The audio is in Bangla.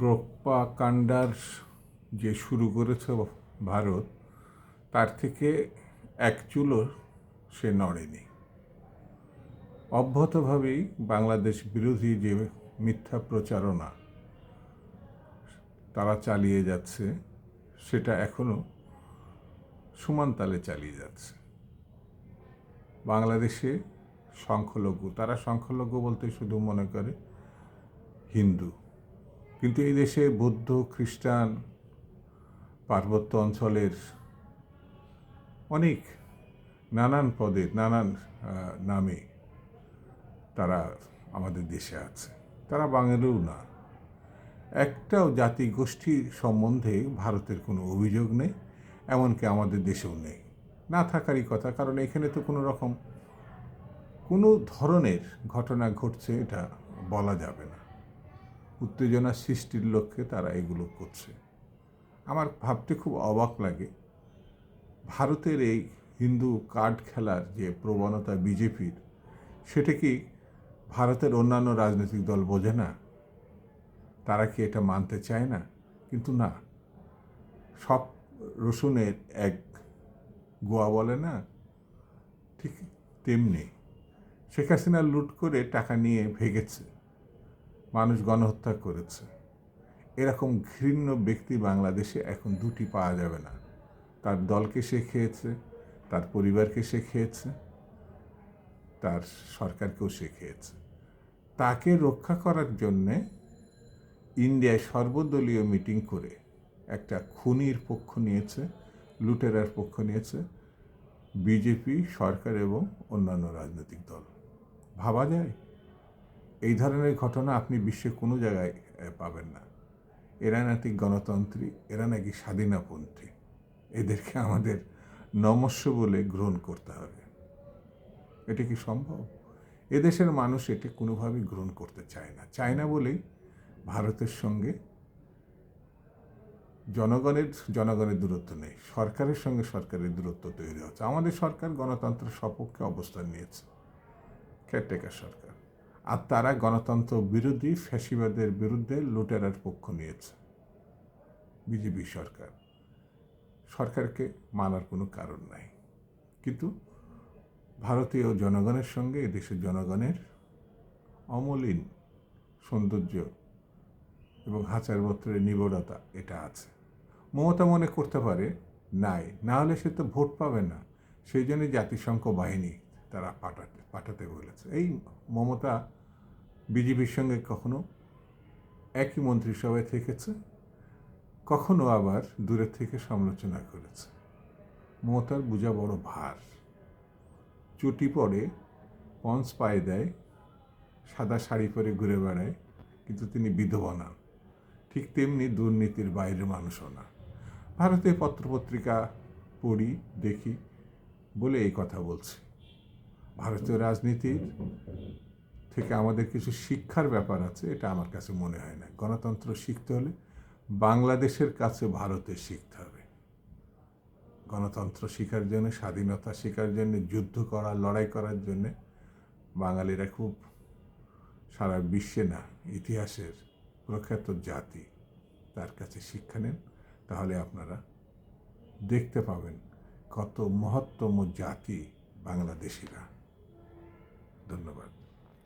প্রপাকাণ্ডার যে শুরু করেছে ভারত, তার থেকে এক চুলো সে নড়েনি। অব্যাহতভাবেই বাংলাদেশ বিরোধী যে মিথ্যা প্রচারণা তারা চালিয়ে যাচ্ছে, সেটা এখনও সমান তালে চালিয়ে যাচ্ছে। বাংলাদেশে সংখ্যালঘু, তারা সংখ্যালঘু বলতে শুধু মনে করে হিন্দু। কিন্তু এই দেশে বৌদ্ধ, খ্রিস্টান, পার্বত্য অঞ্চলের অনেক নানান পদে নানান নামে তারা আমাদের দেশে আছে। তারা বাঙালিও না। একটাও জাতি গোষ্ঠী সম্বন্ধে ভারতের কোনো অভিযোগ নেই, এমনকি আমাদের দেশেও নেই। না থাকারই কথা, কারণ এখানে তো কোনো রকম কোনো ধরনের ঘটনা ঘটছে, এটা বলা যাবে না। উত্তেজনা সৃষ্টির লক্ষ্যে তারা এগুলো করছে। আমার ভাবতে খুব অবাক লাগে। ভারতের এই হিন্দু কার্ড খেলার যে প্রবণতা বিজেপির, সেটা কি ভারতের অন্যান্য রাজনৈতিক দল বোঝে না? তারা কি এটা মানতে চায় না? কিন্তু না। সব রসুনের এক গোয়া বলে না? ঠিক তেমনি। শেখ হাসিনা লুট করে টাকা নিয়ে ভেগেছে। মানুষ গণহত্যা করেছে। এরকম ঘৃণ্য ব্যক্তি বাংলাদেশে এখন দুটি পাওয়া যাবে না। তার দলকে সে খেয়েছে, তার পরিবারকে সে খেয়েছে, তার সরকারকেও সে খেয়েছে। তাকে রক্ষা করার জন্যে ইন্ডিয়ায় সর্বদলীয় মিটিং করে একটা খুনির পক্ষ নিয়েছে, লুটেরার পক্ষ নিয়েছে বিজেপি, সরকার এবং অন্যান্য রাজনৈতিক দল। ভাবা যায়? এই ধরনের ঘটনা আপনি বিশ্বে কোনো জায়গায় পাবেন না। এরা নাকি গণতন্ত্রী, এরা নাকি স্বাধীনপন্থী। এদেরকে আমাদের নমস্য বলে গ্রহণ করতে হবে। এটা কি সম্ভব? এদেশের মানুষ এটা কোনোভাবেই গ্রহণ করতে চায় না। চায় না বলেই ভারতের সঙ্গে জনগণের জনগণের দূরত্ব নেই। সরকারের সঙ্গে সরকারের দূরত্ব তৈরি হচ্ছে। আমাদের সরকার গণতন্ত্রের সপক্ষে অবস্থান নিয়েছে। কেয়ারটেকার সরকার। আর তারা গণতন্ত্র বিরোধী ফ্যাসিবাদের বিরুদ্ধে লুটেরার পক্ষ নিয়েছে। বিজেপি সরকার। সরকারকে মানার কোনো কারণ নাই। কিন্তু ভারতীয় জনগণের সঙ্গে এদেশের জনগণের অমলিন সৌন্দর্য এবং হাজার বছরের নিবিড়তা এটা আছে। মমতা মনে করতে পারে, নাই, না হলে সে তো ভোট পাবে না। সেই জন্যই জাতিসংঘ বাহিনী তারা পাঠাতে পাঠাতে বলেছে। এই মমতা বিজেপির সঙ্গে কখনো একই মন্ত্রিসভায় থেকেছে, কখনো আবার দূরে থেকে সমালোচনা করেছে। মমতার বোঝা বড় ভার। চুটি পরে পঞ্চ পায়ে দেয়, সাদা শাড়ি পরে ঘুরে বেড়ায়, কিন্তু তিনি বিধবা না। ঠিক তেমনি দুর্নীতির বাইরের মানুষও না। ভারতে পত্রপত্রিকা পড়ি, দেখি, বলে এই কথা বলছি। ভারতীয় রাজনীতির থেকে আমাদের কিছু শিক্ষার ব্যাপার আছে, এটা আমার কাছে মনে হয় না। গণতন্ত্র শিখতে হলে বাংলাদেশের কাছে ভারতে শিখতে হবে। গণতন্ত্র শেখার জন্য, স্বাধীনতা শেখার জন্য, যুদ্ধ করা লড়াই করার জন্য বাঙালিরা খুব সারা বিশ্বে না, ইতিহাসের প্রখ্যাত জাতি, তার কাছে শিক্ষা নেন। তাহলে আপনারা দেখতে পাবেন কত মহত্তম জাতি বাংলাদেশিরা। ধন্যবাদ।